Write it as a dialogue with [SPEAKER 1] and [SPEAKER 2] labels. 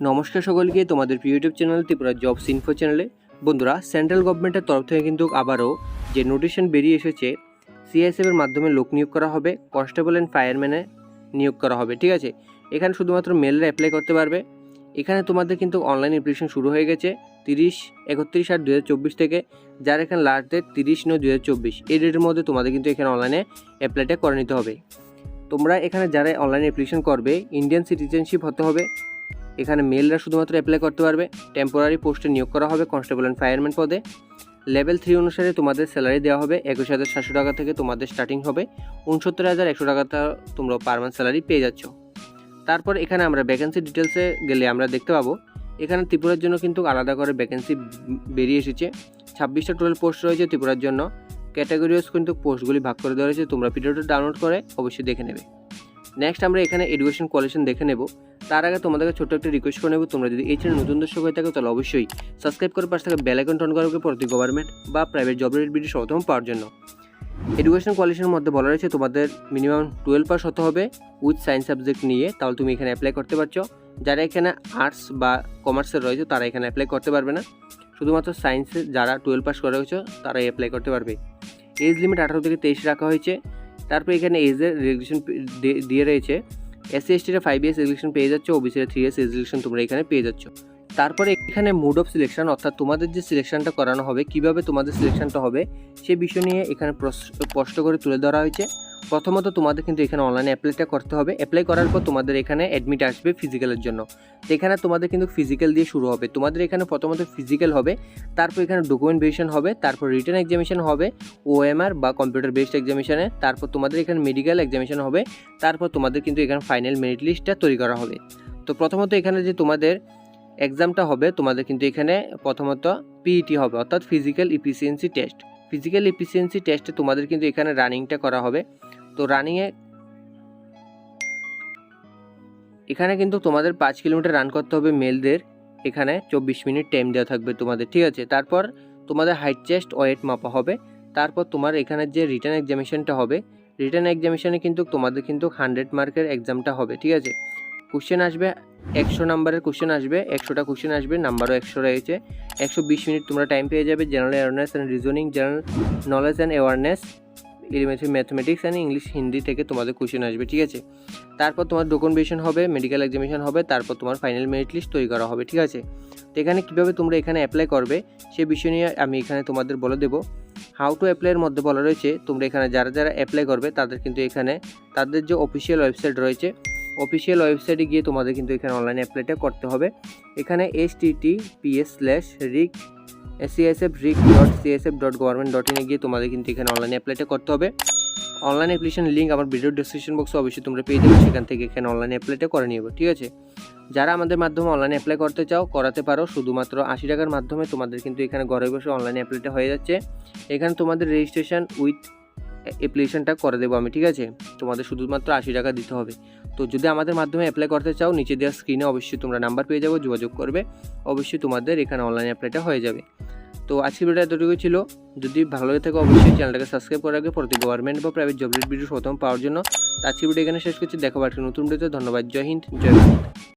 [SPEAKER 1] নমস্কার সকলকে তোমাদের প্রিয় YouTube channel Tripura jobs info চ্যানেলে। বন্ধুরা সেন্ট্রাল গভর্নমেন্টের তরফ থেকে কিন্তু আবারও যে নোটিশন বেরিয়ে এসেছে সিএসএফ এর মাধ্যমে লোক নিয়োগ করা হবে কনস্টেবল অ্যান্ড ফায়ারম্যানে নিয়োগ করা হবে, ঠিক আছে? এখানে শুধুমাত্র মেলরা অ্যাপ্লাই করতে পারবে। এখানে তোমাদের কিন্তু অনলাইন অ্যাপ্লিকেশন শুরু হয়ে গেছে তিরিশ, একত্রিশ আট দু থেকে, যার এখানে লাস্ট ডেট তিরিশ নয় দু এই ডেটের মধ্যে তোমাদের কিন্তু এখানে অনলাইনে অ্যাপ্লাইটা করে নিতে হবে। তোমরা এখানে যারা অনলাইন অ্যাপ্লিকেশন করবে ইন্ডিয়ান সিটিজেনশিপ হতে হবে এখানে মেলরা শুধুমাত্র অ্যাপ্লাই করতে পারবে। টেম্পোরারি পোস্টে নিয়োগ করা হবে কনস্টেবল অ্যান্ড ফায়ারম্যান পদে। লেভেল থ্রি অনুসারে তোমাদের স্যালারি দেওয়া হবে একুশ হাজার সাতশো টাকা থেকে তোমাদের স্টার্টিং হবে। উনসত্তর হাজার একশো টাকাটা তোমরা পার মান্থ স্যালারি পেয়ে যাচ্ছ। তারপর এখানে আমরা ভ্যাকেন্সি ডিটেলসে গেলে আমরা দেখতে পাবো। এখানে ত্রিপুরার জন্য কিন্তু আলাদা করে ভ্যাকেন্সি বেরিয়ে এসেছে। ছাব্বিশটা টোটাল পোস্ট রয়েছে ত্রিপুরার জন্য। ক্যাটাগরিজ কিন্তু পোস্টগুলি ভাগ করে দেওয়া হয়েছে তোমরা ভিডিওটা ডাউনলোড করে অবশ্যই দেখে নেবে। নেক্সট আমরা এখানে এডুকেশন কোয়ালিশন দেখে নেব। তার আগে তোমাদেরকে ছোট্ট একটা রিকোয়েস্ট করে নেব। তোমরা যদি এই চ্যানেল নতুন দর্শক হয়ে থাকো, তাহলে অবশ্যই সাবস্ক্রাইব করে পাশে থাকা বেল আইকন টন করা হবে প্রতি গভর্নমেন্ট বা প্রাইভেট জব রিলেটেড ভিডিও সর্বপ্রথম পাওয়ার জন্য। এডুকেশন কোয়ালিশনের মধ্যে বলা রয়েছে, তোমাদের মিনিমাম টুয়েলভ পাস হতে হবে উইথ সায়েন্স সাবজেক্ট নিয়ে। তাহলে তুমি এখানে অ্যাপ্লাই করতে পারছ। যারা এখানে আর্টস বা কমার্সের রয়েছে, তারা এখানে অ্যাপ্লাই করতে পারবে না। শুধুমাত্র সায়েন্সে যারা টুয়েলভ পাস করে হয়েছে তারাই অ্যাপ্লাই করতে পারবে। এজ লিমিট আঠারো থেকে তেইশ রাখা হয়েছে। তারপর এখানে এজের রেগুলেশন দিয়ে রয়েছে। এসসি এসটিরা ফাইভ ইয়ার্স রেজুলেশন পেয়ে যাচ্ছ ওবিসিরা থ্রি ইয়ার্স রেজুলেশন তোমরা এখানে পেয়ে যাচ্ছ। তারপরে এখানে মুড অফ সিলেকশন অর্থাৎ তোমাদের যে সিলেকশনটা করানো হবে, কীভাবে তোমাদের সিলেকশনটা হবে, সে বিষয় নিয়ে এখানে স্পষ্ট করে তুলে ধরা হয়েছে। প্রথমত তোমাদের কিন্তু এখানে অনলাইনে অ্যাপ্লাইটা করতে হবে। অ্যাপ্লাই করার পর তোমাদের এখানে অ্যাডমিট আসবে ফিজিক্যালের জন্য। তো এখানে তোমাদের কিন্তু ফিজিক্যাল দিয়ে শুরু হবে। তোমাদের এখানে প্রথমত ফিজিক্যাল হবে, তারপর এখানে ডকুমেন্ট ভেরিয়েশন হবে, তারপর রিটার্ন এক্সামিনেশন হবে ওএমআর বা কম্পিউটার বেসড এক্সামিনেশনে তারপর তোমাদের এখানে মেডিকেল এক্সামিনেশন হবে, তারপর তোমাদের কিন্তু এখানে ফাইনাল মেরিট লিস্টটা তৈরি করা হবে। তো প্রথমত এখানে যে তোমাদের এক্সামটা হবে, তোমাদের কিন্তু এখানে প্রথমত পিইটি হবে, অর্থাৎ physical efficiency test physical efficiency টেস্টে তোমাদের কিন্তু এখানে রানিংটা করা হবে। তো রানিংয়ে এখানে কিন্তু তোমাদের পাঁচ কিলোমিটার রান করতে হবে মেলদের। এখানে চব্বিশ মিনিট টাইম দেওয়া থাকবে তোমাদের, ঠিক আছে? তারপর তোমাদের হাইট চেস্ট ওয়েট মাপা হবে। তারপর তোমার এখানে যে রিটার্ন এক্সামিনেশনটা হবে রিটার্ন এক্সামিনেশনে কিন্তু তোমাদের কিন্তু হান্ড্রেড মার্কের এক্সামটা হবে, ঠিক আছে? কোশ্চেন আসবে, একশো নাম্বারের কোশ্চেন আসবে, একশোটা কোশ্চেন আসবে নাম্বারও একশো রয়েছে। একশো বিশ মিনিট তোমরা টাইম পেয়ে যাবে general awareness and reasoning general knowledge and awareness elementary mathematics and English Hindi থেকে তোমাদের কোশ্চেন আসবে, ঠিক আছে? তারপর তোমার ডকুমেন্টেশন হবে মেডিকেল এক্সামিনেশন হবে, তারপর তোমার ফাইনাল মেরিট লিস্ট তৈরি করা হবে, ঠিক আছে? তো এখানে কীভাবে তোমরা এখানে অ্যাপ্লাই করবে, সে বিষয় নিয়ে আমি এখানে তোমাদের বলে দেবো। হাউ টু অ্যাপ্লাইয়ের মধ্যে বলা রয়েছে, তোমরা এখানে যারা যারা অ্যাপ্লাই করবে, তাদের কিন্তু এখানে, তাদের যে অফিসিয়াল ওয়েবসাইট রয়েছে অফিসিয়াল ওয়েবসাইটে গিয়ে তোমাদের কিন্তু এখানে অনলাইন অ্যাপ্লাইটা করতে হবে। এখানে S T T PS slash rec CSF rec dot CSF dot government dot ইনে গিয়ে তোমাদের কিন্তু এখানে অনলাইন অ্যাপ্লাইটা করতে হবে। অনলাইন অ্যাপ্লিকেশন লিঙ্ক আমার ভিডিও ডিসক্রিপশন বক্সে অবশ্যই তোমরা পেয়ে যাবে, সেখান থেকে এখানে অনলাইন অ্যাপ্লাইটা করে নিয়ে ঠিক আছে? যারা আমাদের মাধ্যমে অনলাইন অ্যাপ্লাই করতে চাও, করাতে পারো, শুধুমাত্র আশি টাকার মাধ্যমে তোমাদের কিন্তু এখানে ঘরে বসে অনলাইন অ্যাপ্লাইটা হয়ে যাচ্ছে। এখানে তোমাদের রেজিস্ট্রেশন উইথ অ্যাপ্লিকেশনটা করে দেবো আমি, ঠিক আছে? তোমাদের শুধুমাত্র আশি টাকা দিতে হবে। তো যদি আমাদের মাধ্যমে অ্যাপ্লাই করতে চাও, নিচে দেওয়া স্ক্রিনে অবশ্যই তোমরা নাম্বার পেয়ে যাব, যোগাযোগ করবে। অবশ্যই তোমাদের এখানে অনলাইন অ্যাপ্লাইটা হয়ে যাবে। তো আজকের ভিডিও এতটুকুই ছিল। যদি ভালো লাগে থাকে, অবশ্যই চ্যানেলটাকে সাবস্ক্রাইব করে রাখবে। প্রতি গভর্নমেন্ট বা প্রাইভেট জব ভিডিও প্রথম পাওয়ার জন্য। আজকের ভিডিও এখানে শেষ করছি। দেখা পাচ্ছি নতুন ভিডিওতে ধন্যবাদ। জয় হিন্দ। জয় ভারত।